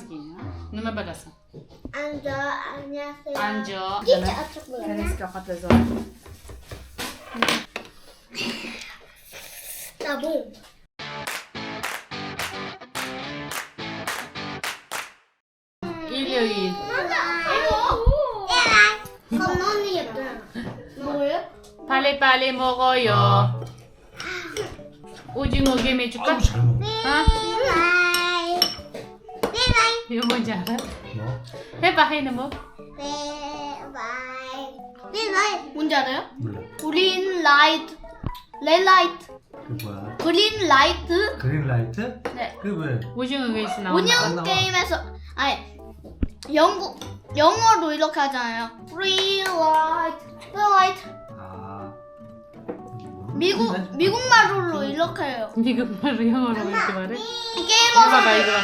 아직이야. 누나 받았어. 앉아 안녕하세요. 앉아. 진짜 어떻게 몰라? Dennis ska ha det så. 나봉. 일요일. 건너는 예쁘다. 뭐예요? 빨리빨리 먹어요. 오징어 게임 해줄까? 아우 잘 먹어. 어? 이거 뭔지 알아? 뭐? 해봐, 해는 뭐? 바이. 바이. 뭔지 알아요? 몰라. 그린 라이트. 레드 라이트. 그 뭐야? 그린 라이트. 그린 라이트? 네. 그 왜? 오징어 게임에서 나오는 운영 안 나와. 게임에서 아니 영국 영어로 이렇게 하잖아요. Green light, blue light. 아. 미국 모르겠네. 미국 말로 이렇게 해요. 미국 말로 영어로 이렇게 말해? 게임에서 봐봐, 이거 봐.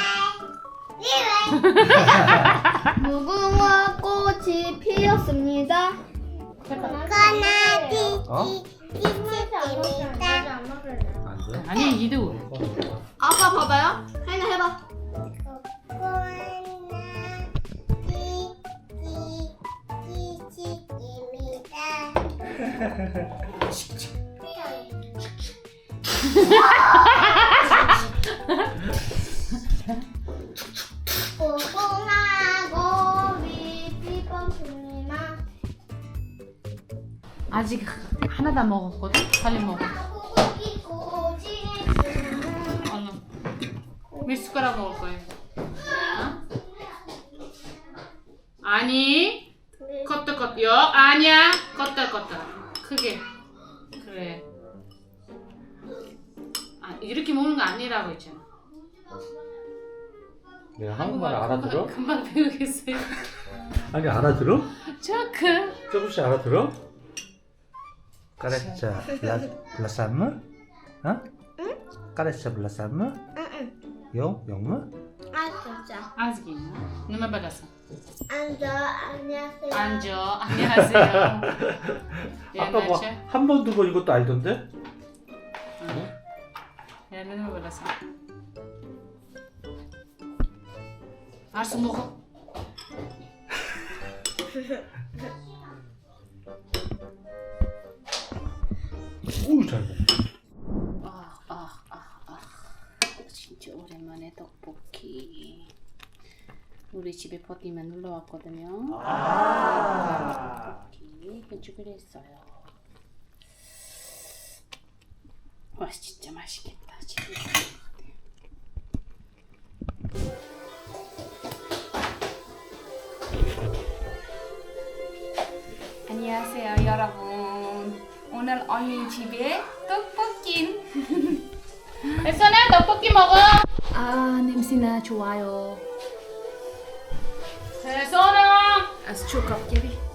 무궁화 꽃이 피었습니다. 어? 안 돼? 아니, 이도. 아빠 봐봐요. 다 먹었거든? 빨리 먹어. 얼른. 몇 숟가락 먹을 거예요? 어? 아니. 컸다. 여 아니야. 컸다 컸다. 크게. 그래. 아 이렇게 먹는 거 아니라고 했잖아. 내가 한국말 알아들어? 금방, 금방 배우겠어요. 아니 알아들어? 조금. 조금씩 알아들어? 까레차 블라 블라삼무? 어? 응? 까레차 블라삼무? 응응. 영 영무? 아 진짜. 아직이야. 누나 받았어. 앉아 안녕하세요. 앉아. 안녕하세요. 예, 아까 뭐 안녕하세요. 한번 두 번 이것도 알던데? 응. 야, 누나 받았어. 알았어 먹어. 오잘 먹어. 아, 아, 아, 아. 진짜 오랜만에 떡볶이. 우리 집에 버티면 놀러 왔거든요. 떡볶이 해주기로 했어요. 와, 진짜 맛있겠다. 지금. 언니 집에 떡볶이. 혜선아, 떡볶이 먹어. 아, 냄새나 좋아요. 혜선아. 아주 초겁게.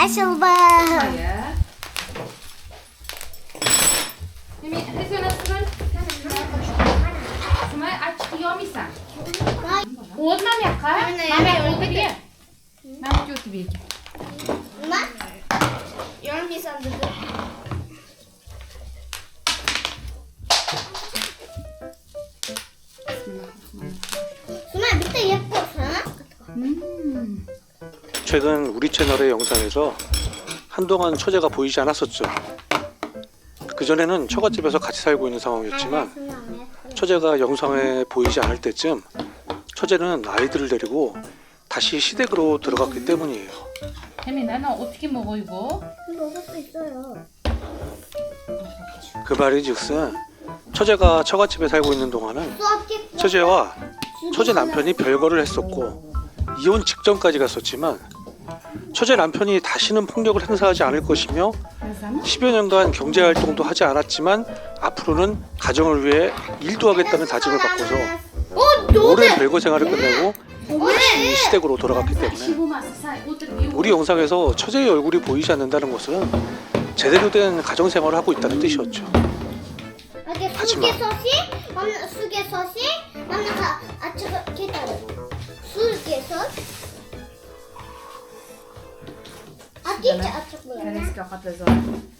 마실바 야. Mimi, 혜선아, 수건. Sumay, aç yiyormuşsun. Ya kay. Anne, Mama yani oldu diye. Mama çok iyi. 엄마? 열미 샌드드 수마 밑에 예뻐? 음. 최근 우리 채널의 영상에서 한동안 처제가 보이지 않았었죠. 그전에는 처갓집에서 같이 살고 있는 상황이었지만 처제가 영상에 보이지 않을 때쯤 처제는 아이들을 데리고 다시 시댁으로 들어갔기 때문이에요. 혜미, 나는 어떻게 먹어 이거? 먹을 수 있어요 그 말이 즉슨 처제가 처갓집에 살고 있는 동안은 처제와 처제 남편이 별거를 했었고 이혼 직전까지 갔었지만 처제 남편이 다시는 폭력을 행사하지 않을 것이며 혜선아? 10여 년간 경제 활동도 하지 않았지만 앞으로는 가정을 위해 일도 하겠다는 다짐을 바꿔서 어? 오랜 별거 생활을 끝내고 다시 시댁으로 돌아갔기 때문에 우리 영상에서 처제의 얼굴이 보이지 않는다는 것은 제대로 된 가정생활을 하고 있다는 뜻이었죠. 이렇게 하지마. 숙개서시 엄마 숙개서시 엄마 가 아침에 계단 숙개서 아침에 아침에 Dann ist es auch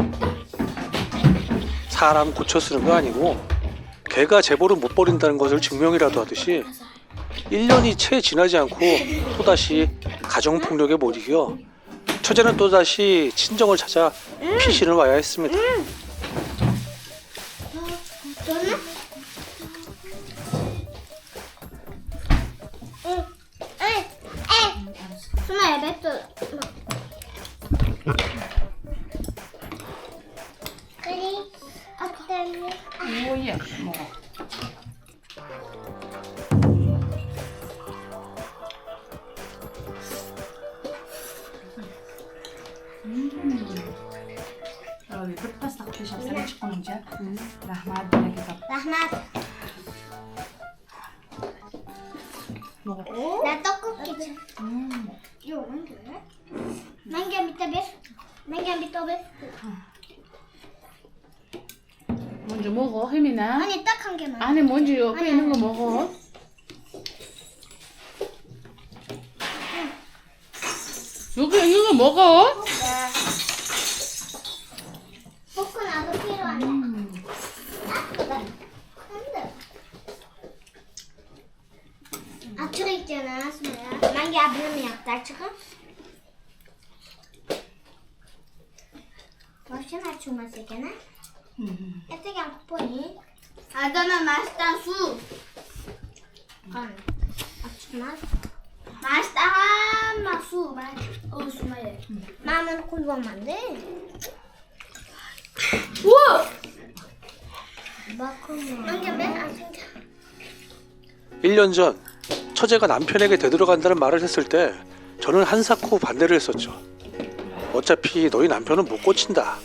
사람 고쳐 쓰는 거 아니고 개가 재벌을 못 버린다는 것을 증명이라도 하듯이 1년이 채 지나지 않고 또다시 가정폭력에 못 이겨 처제는 또다시 친정을 찾아 피신을 와야 했습니다. 응. 에이, 드셨어요? 치킨인지? 라마 드레기가 라마. 먹어. 나 떡볶이 줘. 이거 만개? 만개 밑에 배? 만개 밑에 배? 먼저 먹어, 혜민아. 아니, 딱 한 개만. 안에 먼저 옆에 있는 거 먹어. 여기 있는 거 먹어. 포크 나도 필요하네. 아, 근데. 아트가 있잖아, 수아야. 만개 앞으로 약달 지금? 훨씬 아추 맛있겠네? 어떻게 안 뽀니? 아담아 맛있다 수. 아, 아추 맛. 맛있다 한마 수 맛. 어 수마예. 마음은. 우와. 만개 맨안 생겨. 1년 전 처제가 남편에게 되돌아간다는 말을 했을 때 저는 한사코 반대를 했었죠. 어차피 너희 남편은 못 고친다.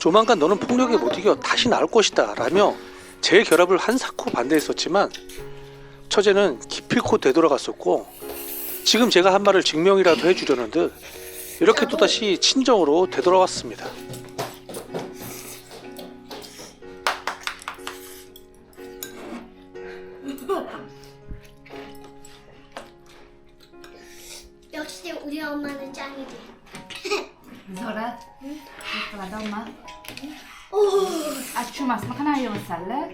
조만간 너는 폭력에 못 이겨 다시 나올 것이다 라며 제 결합을 한사코 반대했었지만 처제는 기필코 되돌아갔었고 지금 제가 한 말을 증명이라도 해주려는 듯 이렇게 또다시 친정으로 되돌아왔습니다. 역시 우리 엄마는 짱이지. 설아, 이쁘다 엄마. Açıyor masma kana yiyor sallar.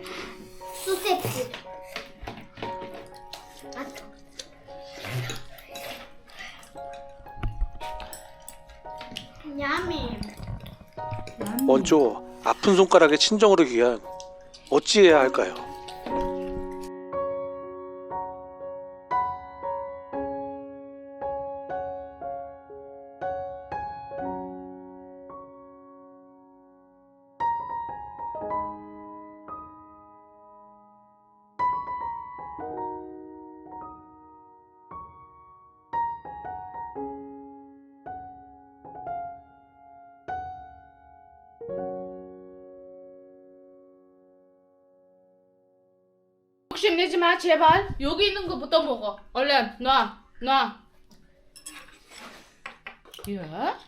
Su tepsi. Yummy. 먼저 아픈 손가락에 친정으로 귀한 어찌해야 할까요? 내지 마, 제발. 여기 있는 거부터 먹어. 얼른 놔, 놔. 야,